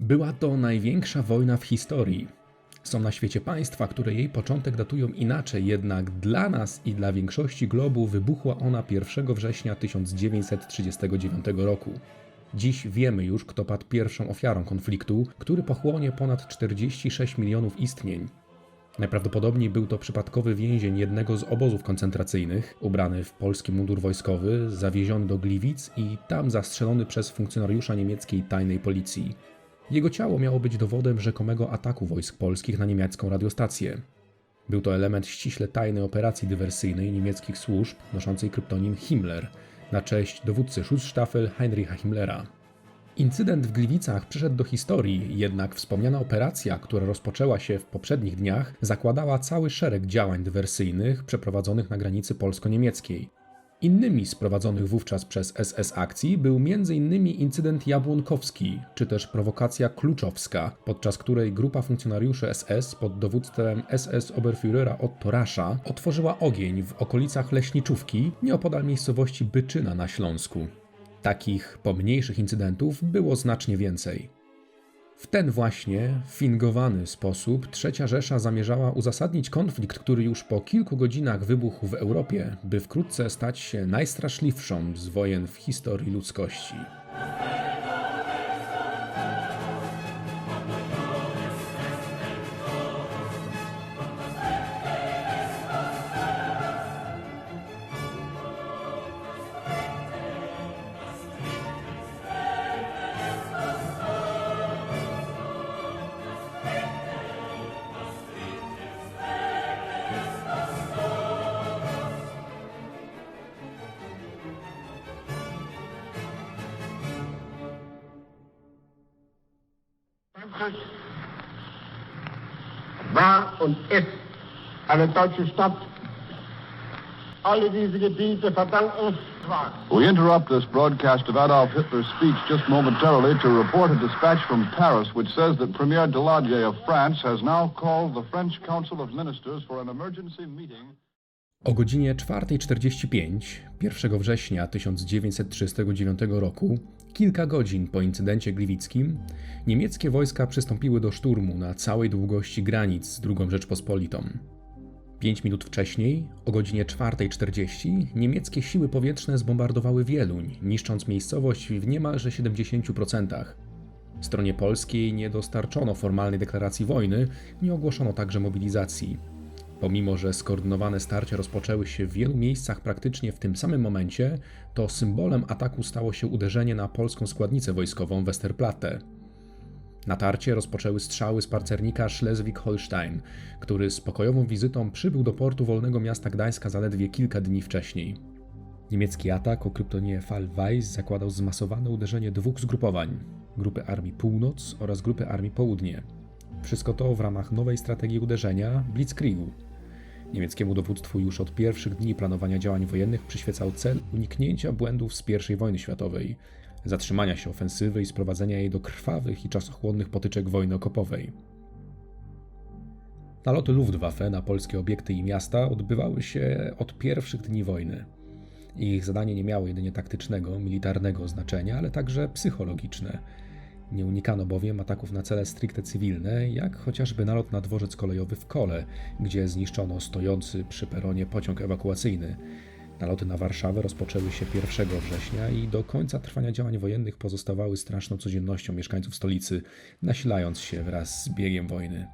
Była to największa wojna w historii. Są na świecie państwa, które jej początek datują inaczej, jednak dla nas i dla większości globu wybuchła ona 1 września 1939 roku. Dziś wiemy już, kto padł pierwszą ofiarą konfliktu, który pochłonie ponad 46 milionów istnień. Najprawdopodobniej był to przypadkowy więzień jednego z obozów koncentracyjnych, ubrany w polski mundur wojskowy, zawieziony do Gliwic i tam zastrzelony przez funkcjonariusza niemieckiej tajnej policji. Jego ciało miało być dowodem rzekomego ataku wojsk polskich na niemiecką radiostację. Był to element ściśle tajnej operacji dywersyjnej niemieckich służb noszącej kryptonim Himmler na cześć dowódcy Schussstaffel Heinricha Himmlera. Incydent w Gliwicach przyszedł do historii, jednak wspomniana operacja, która rozpoczęła się w poprzednich dniach, zakładała cały szereg działań dywersyjnych przeprowadzonych na granicy polsko-niemieckiej. Innymi z prowadzonych wówczas przez SS akcji był m.in. incydent jabłonkowski, czy też prowokacja kluczowska, podczas której grupa funkcjonariuszy SS pod dowództwem SS Oberführera Otto Rasza otworzyła ogień w okolicach Leśniczówki, nieopodal miejscowości Byczyna na Śląsku. Takich pomniejszych incydentów było znacznie więcej. W ten właśnie fingowany sposób Trzecia Rzesza zamierzała uzasadnić konflikt, który już po kilku godzinach wybuchł w Europie, by wkrótce stać się najstraszliwszą z wojen w historii ludzkości. Deutsche Stadt. Alle diese Gebiete verdanken We interrupt this broadcast of Adolf Hitler's speech just momentarily to report a dispatch from Paris which says that Premier Daladier of France has now called the French Council of Ministers for an emergency meeting. O godzinie 4.45 1 września 1939 roku, kilka godzin po incydencie gliwickim, niemieckie wojska przystąpiły do szturmu na całej długości granic z II Rzeczpospolitą. Pięć minut wcześniej, o godzinie 4.40, niemieckie siły powietrzne zbombardowały Wieluń, niszcząc miejscowość w niemalże 70%. Stronie polskiej nie dostarczono formalnej deklaracji wojny, nie ogłoszono także mobilizacji. Pomimo, że skoordynowane starcia rozpoczęły się w wielu miejscach praktycznie w tym samym momencie, to symbolem ataku stało się uderzenie na polską składnicę wojskową Westerplatte. Natarcie rozpoczęły strzały z Schleswig-Holstein, który z pokojową wizytą przybył do portu wolnego miasta Gdańska zaledwie kilka dni wcześniej. Niemiecki atak o kryptonimie Fall Weiss zakładał zmasowane uderzenie dwóch zgrupowań grupy Armii Północ oraz grupy Armii Południe. Wszystko to w ramach nowej strategii uderzenia Blitzkriegu. Niemieckiemu dowództwu już od pierwszych dni planowania działań wojennych przyświecał cel uniknięcia błędów z I wojny światowej, zatrzymania się ofensywy i sprowadzenia jej do krwawych i czasochłonnych potyczek wojny okopowej. Naloty Luftwaffe na polskie obiekty i miasta odbywały się od pierwszych dni wojny. Ich zadanie nie miało jedynie taktycznego, militarnego znaczenia, ale także psychologiczne. Nie unikano bowiem ataków na cele stricte cywilne, jak chociażby nalot na dworzec kolejowy w Kole, gdzie zniszczono stojący przy peronie pociąg ewakuacyjny. Naloty na Warszawę rozpoczęły się 1 września i do końca trwania działań wojennych pozostawały straszną codziennością mieszkańców stolicy, nasilając się wraz z biegiem wojny.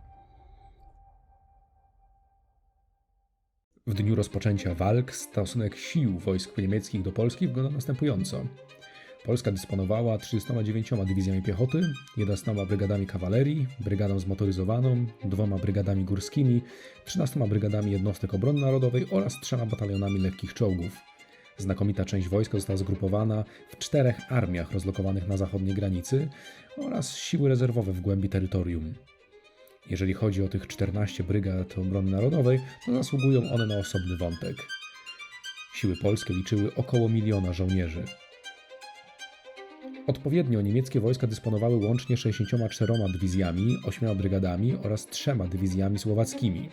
W dniu rozpoczęcia walk stosunek sił wojsk niemieckich do Polski wyglądał następująco. Polska dysponowała 39 dywizjami piechoty, 11 brygadami kawalerii, brygadą zmotoryzowaną, dwoma brygadami górskimi, 13 brygadami jednostek obrony narodowej oraz trzema batalionami lekkich czołgów. Znakomita część wojska została zgrupowana w czterech armiach rozlokowanych na zachodniej granicy oraz siły rezerwowe w głębi terytorium. Jeżeli chodzi o tych 14 brygad obrony narodowej, to zasługują one na osobny wątek. Siły polskie liczyły około miliona żołnierzy. Odpowiednio niemieckie wojska dysponowały łącznie 64 dywizjami, 8 brygadami oraz 3 dywizjami słowackimi.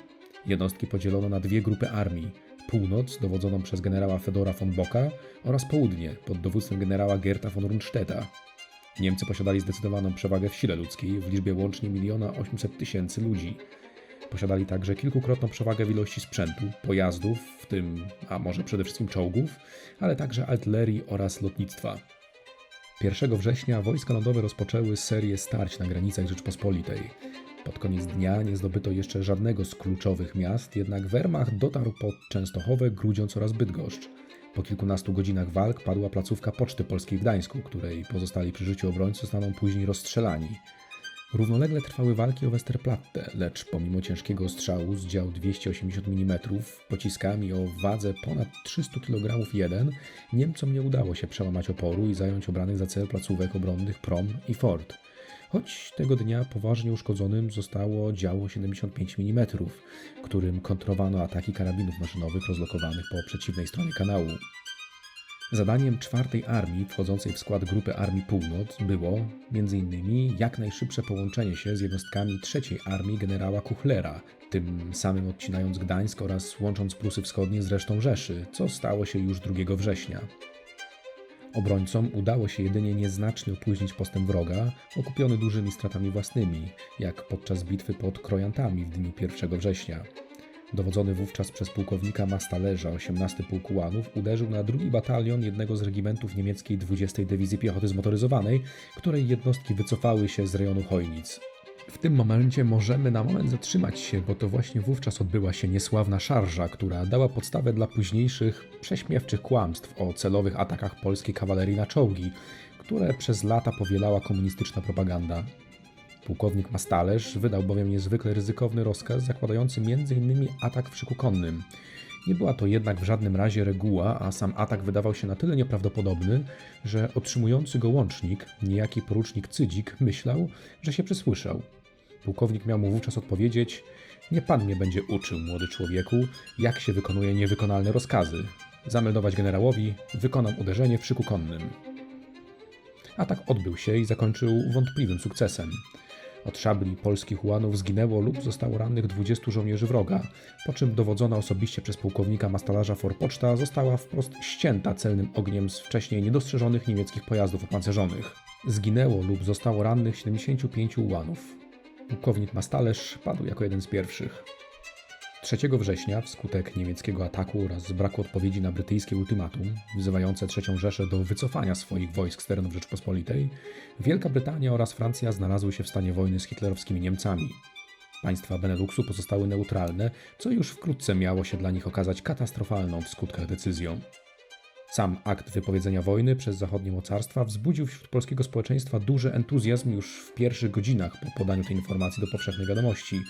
Jednostki podzielono na dwie grupy armii: północ, dowodzoną przez generała Fedora von Bocka, oraz południe, pod dowództwem generała Gerta von Rundstedta. Niemcy posiadali zdecydowaną przewagę w sile ludzkiej w liczbie łącznie 1 800 tysięcy ludzi. Posiadali także kilkukrotną przewagę w ilości sprzętu, pojazdów, w tym, a może przede wszystkim czołgów, ale także artylerii oraz lotnictwa. 1 września wojska lądowe rozpoczęły serię starć na granicach Rzeczpospolitej. Pod koniec dnia nie zdobyto jeszcze żadnego z kluczowych miast, jednak Wehrmacht dotarł pod Częstochowę, Grudziądz oraz Bydgoszcz. Po kilkunastu godzinach walk padła placówka Poczty Polskiej w Gdańsku, której pozostali przy życiu obrońcy zostaną później rozstrzelani. Równolegle trwały walki o Westerplatte, lecz pomimo ciężkiego ostrzału z dział 280 mm pociskami o wadze ponad 300 kg jeden, Niemcom nie udało się przełamać oporu i zająć obranych za cel placówek obronnych Prom i Fort. Choć tego dnia poważnie uszkodzonym zostało działo 75 mm, którym kontrowano ataki karabinów maszynowych rozlokowanych po przeciwnej stronie kanału. Zadaniem czwartej armii wchodzącej w skład grupy Armii Północ było m.in. jak najszybsze połączenie się z jednostkami trzeciej armii generała Kuchlera, tym samym odcinając Gdańsk oraz łącząc Prusy Wschodnie z resztą Rzeszy, co stało się już 2 września. Obrońcom udało się jedynie nieznacznie opóźnić postęp wroga, okupiony dużymi stratami własnymi, jak podczas bitwy pod Krojantami w dniu 1 września. Dowodzony wówczas przez pułkownika Mastalerza 18 Pułk Ułanów uderzył na drugi batalion jednego z regimentów niemieckiej 20 Dywizji Piechoty Zmotoryzowanej, której jednostki wycofały się z rejonu Chojnic. W tym momencie możemy na moment zatrzymać się, bo to właśnie wówczas odbyła się niesławna szarża, która dała podstawę dla późniejszych prześmiewczych kłamstw o celowych atakach polskiej kawalerii na czołgi, które przez lata powielała komunistyczna propaganda. Pułkownik Mastalerz wydał bowiem niezwykle ryzykowny rozkaz zakładający m.in. atak w szyku konnym. Nie była to jednak w żadnym razie reguła, a sam atak wydawał się na tyle nieprawdopodobny, że otrzymujący go łącznik, niejaki porucznik Cydzik, myślał, że się przesłyszał. Pułkownik miał mu wówczas odpowiedzieć: Nie pan mnie będzie uczył, młody człowieku, jak się wykonuje niewykonalne rozkazy. Zameldować generałowi, wykonam uderzenie w szyku konnym. Atak odbył się i zakończył wątpliwym sukcesem. Od szabli polskich ułanów zginęło lub zostało rannych 20 żołnierzy wroga, po czym dowodzona osobiście przez pułkownika mastalarza Forpoczta została wprost ścięta celnym ogniem z wcześniej niedostrzeżonych niemieckich pojazdów opancerzonych. Zginęło lub zostało rannych 75 ułanów. Pułkownik Mastalerz padł jako jeden z pierwszych. 3 września, wskutek niemieckiego ataku oraz braku odpowiedzi na brytyjskie ultimatum, wzywające III Rzeszę do wycofania swoich wojsk z terenów Rzeczpospolitej, Wielka Brytania oraz Francja znalazły się w stanie wojny z hitlerowskimi Niemcami. Państwa Beneluxu pozostały neutralne, co już wkrótce miało się dla nich okazać katastrofalną w skutkach decyzją. Sam akt wypowiedzenia wojny przez zachodnie mocarstwa wzbudził wśród polskiego społeczeństwa duży entuzjazm już w pierwszych godzinach po podaniu tej informacji do powszechnej wiadomości.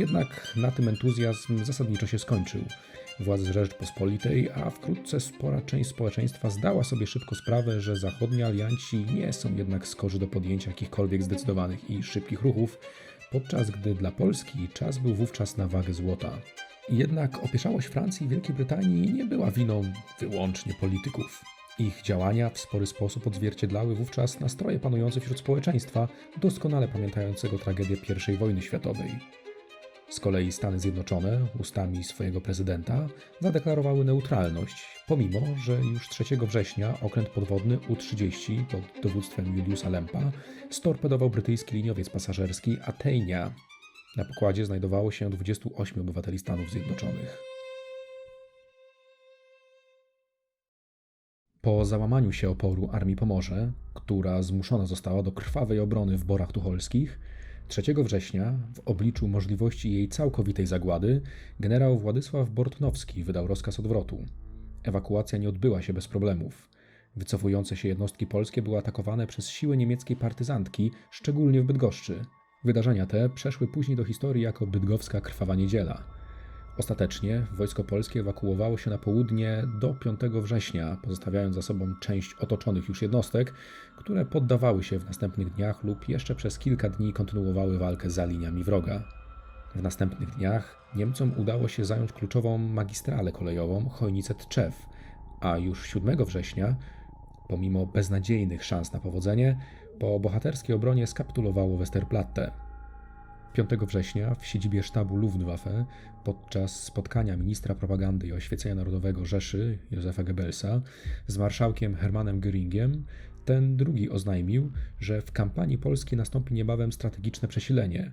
Jednak na tym entuzjazm zasadniczo się skończył. Władze Rzeczpospolitej, a wkrótce spora część społeczeństwa zdała sobie szybko sprawę, że zachodni alianci nie są jednak skorzy do podjęcia jakichkolwiek zdecydowanych i szybkich ruchów, podczas gdy dla Polski czas był wówczas na wagę złota. Jednak opieszałość Francji i Wielkiej Brytanii nie była winą wyłącznie polityków. Ich działania w spory sposób odzwierciedlały wówczas nastroje panujące wśród społeczeństwa, doskonale pamiętającego tragedię I wojny światowej. Z kolei Stany Zjednoczone, ustami swojego prezydenta, zadeklarowały neutralność, pomimo że już 3 września okręt podwodny U-30 pod dowództwem Juliusa Lempa storpedował brytyjski liniowiec pasażerski Athenia. Na pokładzie znajdowało się 28 obywateli Stanów Zjednoczonych. Po załamaniu się oporu Armii Pomorze, która zmuszona została do krwawej obrony w Borach Tucholskich, 3 września, w obliczu możliwości jej całkowitej zagłady, generał Władysław Bortnowski wydał rozkaz odwrotu. Ewakuacja nie odbyła się bez problemów. Wycofujące się jednostki polskie były atakowane przez siły niemieckiej partyzantki, szczególnie w Bydgoszczy. Wydarzenia te przeszły później do historii jako bydgowska krwawa niedziela. Ostatecznie wojsko polskie ewakuowało się na południe do 5 września, pozostawiając za sobą część otoczonych już jednostek, które poddawały się w następnych dniach lub jeszcze przez kilka dni kontynuowały walkę za liniami wroga. W następnych dniach Niemcom udało się zająć kluczową magistralę kolejową Chojnice-Tczew, a już 7 września, pomimo beznadziejnych szans na powodzenie, po bohaterskiej obronie skapitulowało Westerplatte. 5 września w siedzibie sztabu Luftwaffe podczas spotkania ministra propagandy i oświecenia narodowego Rzeszy Józefa Goebbelsa z marszałkiem Hermannem Göringiem Ten drugi oznajmił, że w kampanii polskiej nastąpi niebawem strategiczne przesilenie.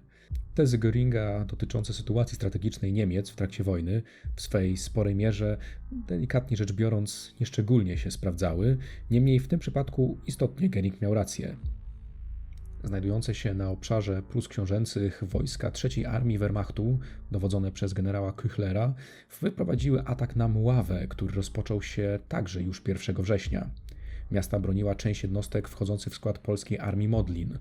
Tezy Göringa dotyczące sytuacji strategicznej Niemiec w trakcie wojny w swej sporej mierze, delikatnie rzecz biorąc, nieszczególnie się sprawdzały, niemniej w tym przypadku istotnie Göring miał rację. Znajdujące się na obszarze Prus Książęcych wojska III Armii Wehrmachtu, dowodzone przez generała Küchlera, wyprowadziły atak na Mławę, który rozpoczął się także już 1 września. Miasta broniła część jednostek wchodzących w skład polskiej armii Modlin.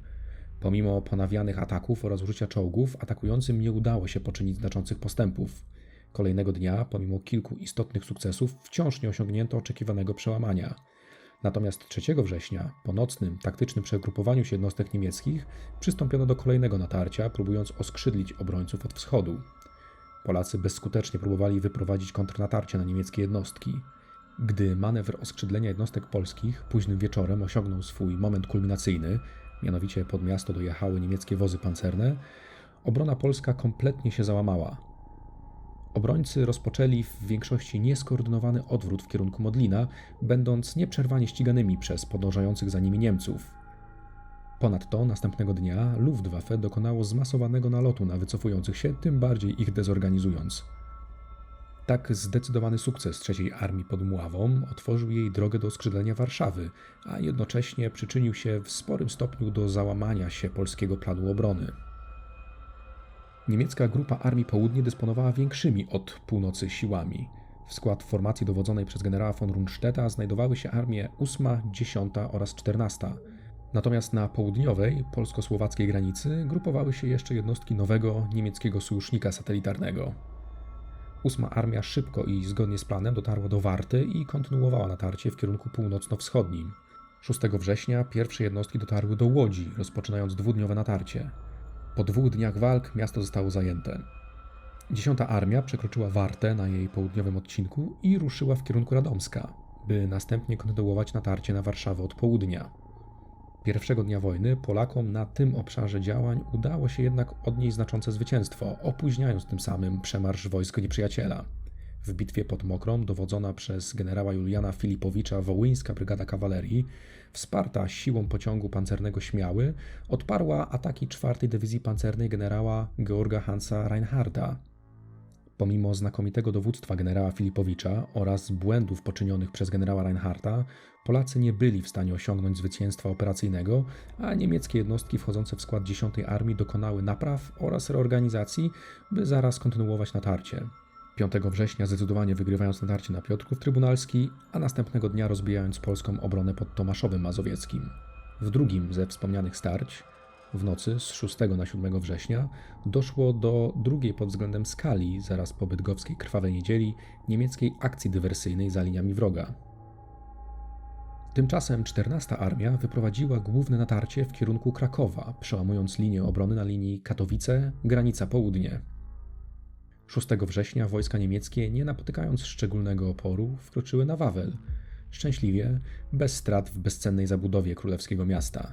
Pomimo ponawianych ataków oraz użycia czołgów, atakującym nie udało się poczynić znaczących postępów. Kolejnego dnia, pomimo kilku istotnych sukcesów, wciąż nie osiągnięto oczekiwanego przełamania. Natomiast 3 września, po nocnym, taktycznym przegrupowaniu się jednostek niemieckich, przystąpiono do kolejnego natarcia, próbując oskrzydlić obrońców od wschodu. Polacy bezskutecznie próbowali wyprowadzić kontrnatarcie na niemieckie jednostki. Gdy manewr oskrzydlenia jednostek polskich późnym wieczorem osiągnął swój moment kulminacyjny, mianowicie pod miasto dojechały niemieckie wozy pancerne, obrona polska kompletnie się załamała. Obrońcy rozpoczęli w większości nieskoordynowany odwrót w kierunku Modlina, będąc nieprzerwanie ściganymi przez podążających za nimi Niemców. Ponadto następnego dnia Luftwaffe dokonało zmasowanego nalotu na wycofujących się, tym bardziej ich dezorganizując. Tak zdecydowany sukces III Armii pod Mławą otworzył jej drogę do skrzydlenia Warszawy, a jednocześnie przyczynił się w sporym stopniu do załamania się polskiego planu obrony. Niemiecka grupa Armii Południe dysponowała większymi od północy siłami. W skład formacji dowodzonej przez generała von Rundstedta znajdowały się armie 8, 10 oraz 14. Natomiast na południowej, polsko-słowackiej granicy grupowały się jeszcze jednostki nowego niemieckiego sojusznika satelitarnego. Ósma armia szybko i zgodnie z planem dotarła do Warty i kontynuowała natarcie w kierunku północno-wschodnim. 6 września pierwsze jednostki dotarły do Łodzi, rozpoczynając dwudniowe natarcie. Po dwóch dniach walk miasto zostało zajęte. Dziesiąta armia przekroczyła Wartę na jej południowym odcinku i ruszyła w kierunku Radomska, by następnie kontynuować natarcie na Warszawę od południa. Pierwszego dnia wojny Polakom na tym obszarze działań udało się jednak odnieść znaczące zwycięstwo, opóźniając tym samym przemarsz wojsk nieprzyjaciela. W bitwie pod Mokrą, dowodzona przez generała Juliana Filipowicza Wołyńska Brygada Kawalerii, wsparta siłą pociągu pancernego Śmiały, odparła ataki 4 Dywizji Pancernej generała Georga Hansa Reinharda. Pomimo znakomitego dowództwa generała Filipowicza oraz błędów poczynionych przez generała Reinharta, Polacy nie byli w stanie osiągnąć zwycięstwa operacyjnego, a niemieckie jednostki wchodzące w skład 10 Armii dokonały napraw oraz reorganizacji, by zaraz kontynuować natarcie. 5 września zdecydowanie wygrywając natarcie na Piotrków Trybunalski, a następnego dnia rozbijając polską obronę pod Tomaszowem Mazowieckim. W drugim ze wspomnianych starć, w nocy z 6 na 7 września, doszło do drugiej pod względem skali, zaraz po bydgowskiej krwawej niedzieli, niemieckiej akcji dywersyjnej za liniami wroga. Tymczasem 14 Armia wyprowadziła główne natarcie w kierunku Krakowa, przełamując linię obrony na linii Katowice-granica południe. 6 września wojska niemieckie, nie napotykając szczególnego oporu, wkroczyły na Wawel, szczęśliwie, bez strat w bezcennej zabudowie królewskiego miasta.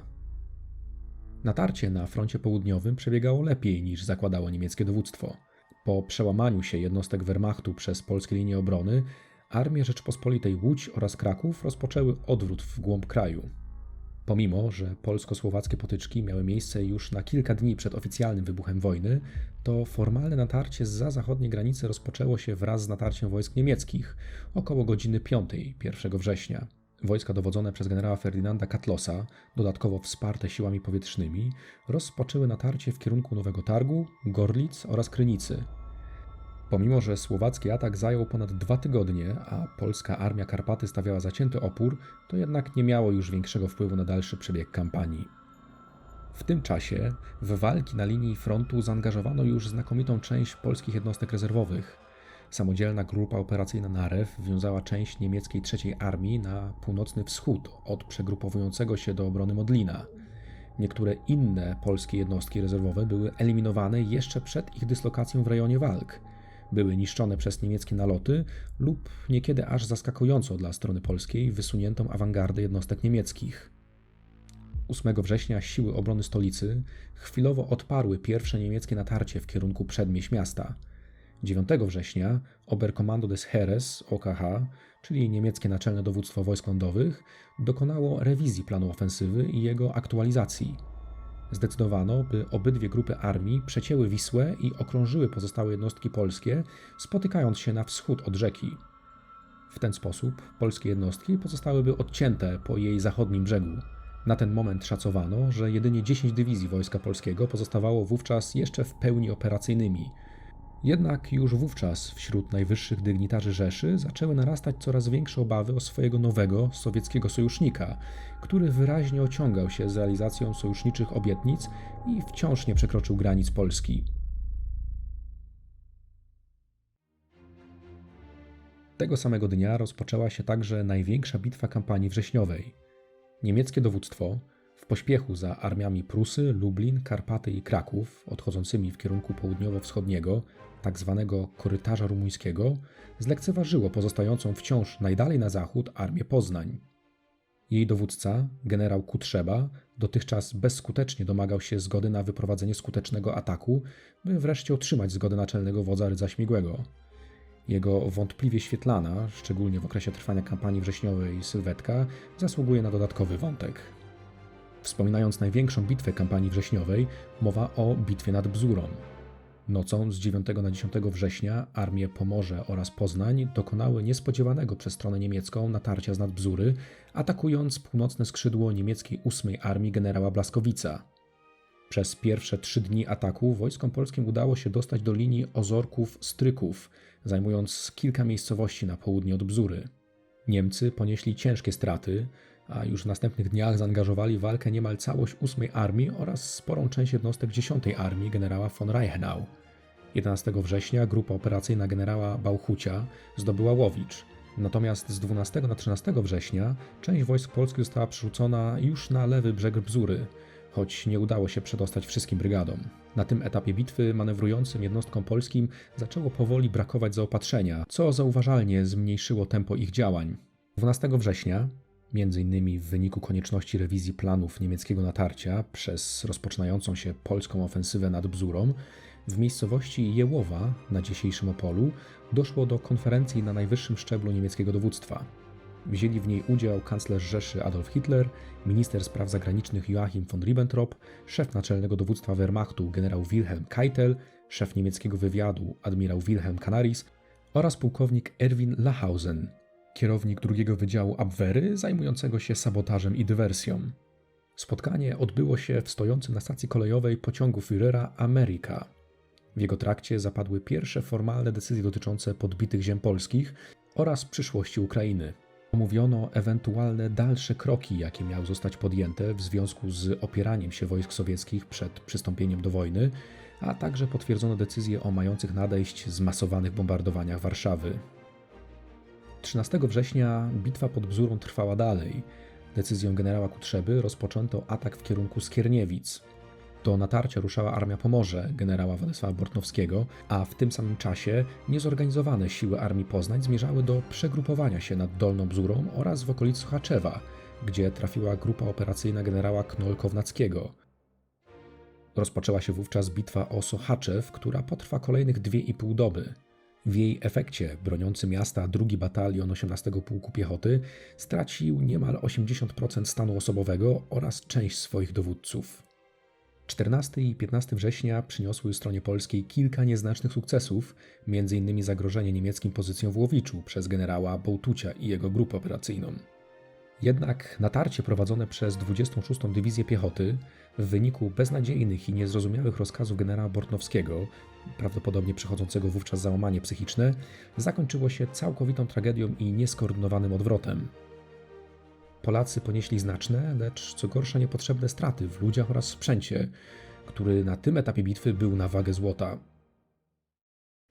Natarcie na froncie południowym przebiegało lepiej niż zakładało niemieckie dowództwo. Po przełamaniu się jednostek Wehrmachtu przez polskie linie obrony, armie Rzeczpospolitej Łódź oraz Kraków rozpoczęły odwrót w głąb kraju. Pomimo, że polsko-słowackie potyczki miały miejsce już na kilka dni przed oficjalnym wybuchem wojny, to formalne natarcie za zachodniej granicy rozpoczęło się wraz z natarciem wojsk niemieckich około godziny 5 1 września. Wojska dowodzone przez generała Ferdynanda Katlosa, dodatkowo wsparte siłami powietrznymi, rozpoczęły natarcie w kierunku Nowego Targu, Gorlic oraz Krynicy. Pomimo, że słowacki atak zajął ponad dwa tygodnie, a polska armia Karpaty stawiała zacięty opór, to jednak nie miało już większego wpływu na dalszy przebieg kampanii. W tym czasie w walki na linii frontu zaangażowano już znakomitą część polskich jednostek rezerwowych. Samodzielna grupa operacyjna Narew wiązała część niemieckiej III Armii na północny wschód od przegrupowującego się do obrony Modlina. Niektóre inne polskie jednostki rezerwowe były eliminowane jeszcze przed ich dyslokacją w rejonie walk. Były niszczone przez niemieckie naloty lub niekiedy aż zaskakująco dla strony polskiej wysuniętą awangardę jednostek niemieckich. 8 września siły obrony stolicy chwilowo odparły pierwsze niemieckie natarcie w kierunku przedmieść miasta. 9 września Oberkommando des Heeres OKH czyli niemieckie Naczelne Dowództwo Wojsk Lądowych, dokonało rewizji planu ofensywy i jego aktualizacji. Zdecydowano, by obydwie grupy armii przecięły Wisłę i okrążyły pozostałe jednostki polskie, spotykając się na wschód od rzeki. W ten sposób polskie jednostki pozostałyby odcięte po jej zachodnim brzegu. Na ten moment szacowano, że jedynie 10 dywizji Wojska Polskiego pozostawało wówczas jeszcze w pełni operacyjnymi. Jednak już wówczas wśród najwyższych dygnitarzy Rzeszy zaczęły narastać coraz większe obawy o swojego nowego sowieckiego sojusznika, który wyraźnie ociągał się z realizacją sojuszniczych obietnic i wciąż nie przekroczył granic Polski. Tego samego dnia rozpoczęła się także największa bitwa kampanii wrześniowej. Niemieckie dowództwo, w pośpiechu za armiami Prusy, Lublin, Karpaty i Kraków, odchodzącymi w kierunku południowo-wschodniego, tak zwanego korytarza rumuńskiego, zlekceważyło pozostającą wciąż najdalej na zachód armię Poznań. Jej dowódca, generał Kutrzeba, dotychczas bezskutecznie domagał się zgody na wyprowadzenie skutecznego ataku, by wreszcie otrzymać zgodę naczelnego wodza Rydza Śmigłego. Jego wątpliwie świetlana, szczególnie w okresie trwania kampanii wrześniowej sylwetka, zasługuje na dodatkowy wątek. Wspominając największą bitwę kampanii wrześniowej, mowa o bitwie nad Bzurą. Nocą z 9 na 10 września armie Pomorze oraz Poznań dokonały niespodziewanego przez stronę niemiecką natarcia z nad Bzury, atakując północne skrzydło niemieckiej 8 Armii generała Blaskowica. Przez pierwsze trzy dni ataku wojskom polskim udało się dostać do linii Ozorków-Stryków, zajmując kilka miejscowości na południe od Bzury. Niemcy ponieśli ciężkie straty, a już w następnych dniach zaangażowali w walkę niemal całość 8 Armii oraz sporą część jednostek 10 Armii generała von Reichenau. 11 września grupa operacyjna generała Bauchucia zdobyła Łowicz, natomiast z 12 na 13 września część wojsk polskich została przerzucona już na lewy brzeg Bzury, choć nie udało się przedostać wszystkim brygadom. Na tym etapie bitwy manewrującym jednostkom polskim zaczęło powoli brakować zaopatrzenia, co zauważalnie zmniejszyło tempo ich działań. 12 września, między innymi w wyniku konieczności rewizji planów niemieckiego natarcia przez rozpoczynającą się polską ofensywę nad Bzurą, w miejscowości Jełowa na dzisiejszym Opolu doszło do konferencji na najwyższym szczeblu niemieckiego dowództwa. Wzięli w niej udział kanclerz Rzeszy Adolf Hitler, minister spraw zagranicznych Joachim von Ribbentrop, szef naczelnego dowództwa Wehrmachtu generał Wilhelm Keitel, szef niemieckiego wywiadu admirał Wilhelm Canaris oraz pułkownik Erwin Lachausen, kierownik drugiego wydziału Abwehry zajmującego się sabotażem i dywersją. Spotkanie odbyło się w stojącym na stacji kolejowej pociągu Führera Amerika. W jego trakcie zapadły pierwsze formalne decyzje dotyczące podbitych ziem polskich oraz przyszłości Ukrainy. Omówiono ewentualne dalsze kroki, jakie miały zostać podjęte w związku z opieraniem się wojsk sowieckich przed przystąpieniem do wojny, a także potwierdzono decyzje o mających nadejść zmasowanych bombardowaniach Warszawy. 13 września bitwa pod Bzurą trwała dalej. Decyzją generała Kutrzeby rozpoczęto atak w kierunku Skierniewic. Do natarcia ruszała armia Pomorze generała Władysława Bortnowskiego, a w tym samym czasie niezorganizowane siły armii Poznań zmierzały do przegrupowania się nad Dolną Bzurą oraz w okolicy Sochaczewa, gdzie trafiła grupa operacyjna generała Knoll-Kownackiego. Rozpoczęła się wówczas bitwa o Sochaczew, która potrwa kolejnych dwie i pół doby. W jej efekcie broniący miasta drugi batalion 18 Pułku Piechoty stracił niemal 80% stanu osobowego oraz część swoich dowódców. 14 i 15 września przyniosły stronie polskiej kilka nieznacznych sukcesów, m.in. zagrożenie niemieckim pozycjom w Łowiczu przez generała Bołtucia i jego grupę operacyjną. Jednak natarcie prowadzone przez 26. Dywizję Piechoty w wyniku beznadziejnych i niezrozumiałych rozkazów generała Bortnowskiego, prawdopodobnie przechodzącego wówczas załamanie psychiczne, zakończyło się całkowitą tragedią i nieskoordynowanym odwrotem. Polacy ponieśli znaczne, lecz co gorsza niepotrzebne straty w ludziach oraz sprzęcie, który na tym etapie bitwy był na wagę złota.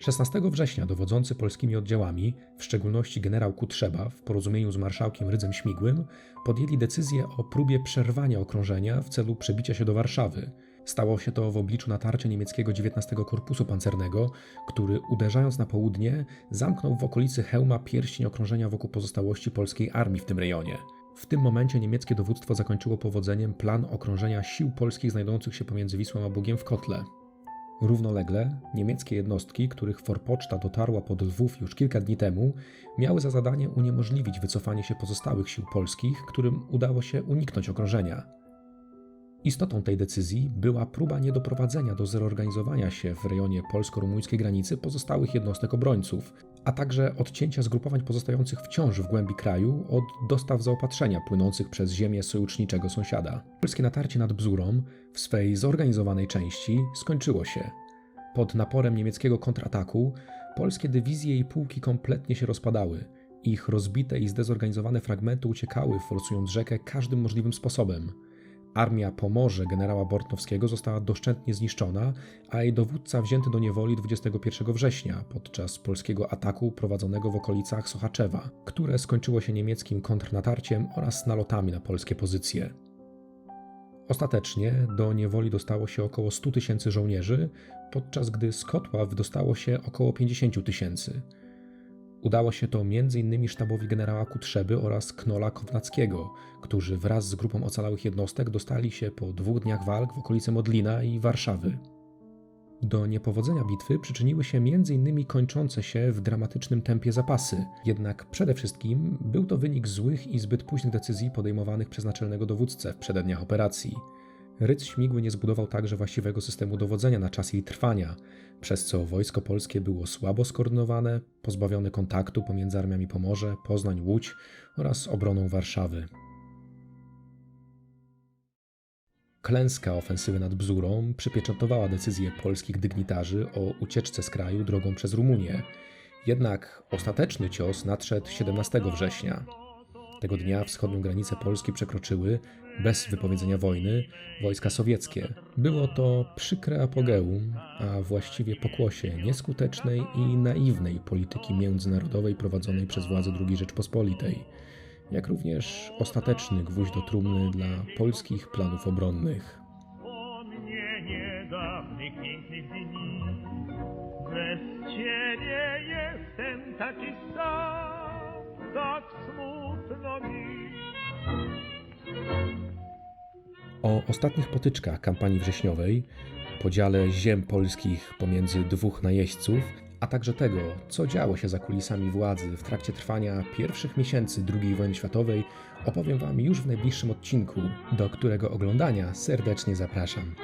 16 września dowodzący polskimi oddziałami, w szczególności generał Kutrzeba w porozumieniu z marszałkiem Rydzem Śmigłym, podjęli decyzję o próbie przerwania okrążenia w celu przebicia się do Warszawy. Stało się to w obliczu natarcia niemieckiego 19 Korpusu Pancernego, który uderzając na południe zamknął w okolicy hełma pierścień okrążenia wokół pozostałości polskiej armii w tym rejonie. W tym momencie niemieckie dowództwo zakończyło powodzeniem plan okrążenia sił polskich znajdujących się pomiędzy Wisłą a Bugiem w kotle. Równolegle niemieckie jednostki, których forpoczta dotarła pod Lwów już kilka dni temu, miały za zadanie uniemożliwić wycofanie się pozostałych sił polskich, którym udało się uniknąć okrążenia. Istotą tej decyzji była próba niedoprowadzenia do zreorganizowania się w rejonie polsko-rumuńskiej granicy pozostałych jednostek obrońców, a także odcięcia zgrupowań pozostających wciąż w głębi kraju od dostaw zaopatrzenia płynących przez ziemię sojuszniczego sąsiada. Polskie natarcie nad Bzurą w swej zorganizowanej części skończyło się. Pod naporem niemieckiego kontrataku polskie dywizje i pułki kompletnie się rozpadały. Ich rozbite i zdezorganizowane fragmenty uciekały, forsując rzekę każdym możliwym sposobem. Armia Pomorze generała Bortnowskiego została doszczętnie zniszczona, a jej dowódca wzięty do niewoli 21 września podczas polskiego ataku prowadzonego w okolicach Sochaczewa, które skończyło się niemieckim kontrnatarciem oraz nalotami na polskie pozycje. Ostatecznie do niewoli dostało się około 100 tysięcy żołnierzy, podczas gdy z Kotła wydostało się około 50 tysięcy. Udało się to m.in. sztabowi generała Kutrzeby oraz Knola Kownackiego, którzy wraz z grupą ocalałych jednostek dostali się po dwóch dniach walk w okolice Modlina i Warszawy. Do niepowodzenia bitwy przyczyniły się m.in. kończące się w dramatycznym tempie zapasy, jednak przede wszystkim był to wynik złych i zbyt późnych decyzji podejmowanych przez naczelnego dowódcę w przededniach operacji. Rydz Śmigły nie zbudował także właściwego systemu dowodzenia na czas jej trwania, przez co wojsko polskie było słabo skoordynowane, pozbawione kontaktu pomiędzy armiami Pomorze, Poznań, Łódź oraz obroną Warszawy. Klęska ofensywy nad Bzurą przypieczętowała decyzję polskich dygnitarzy o ucieczce z kraju drogą przez Rumunię. Jednak ostateczny cios nadszedł 17 września. Tego dnia wschodnią granicę Polski przekroczyły, bez wypowiedzenia wojny, wojska sowieckie. Było to przykre apogeum, a właściwie pokłosie nieskutecznej i naiwnej polityki międzynarodowej prowadzonej przez władze II Rzeczpospolitej, jak również ostateczny gwóźdź do trumny dla polskich planów obronnych. Ciebie jestem taki sam, tak smutno mi. O ostatnich potyczkach kampanii wrześniowej, podziale ziem polskich pomiędzy dwóch najeźdźców, a także tego, co działo się za kulisami władzy w trakcie trwania pierwszych miesięcy II wojny światowej, opowiem Wam już w najbliższym odcinku, do którego oglądania serdecznie zapraszam.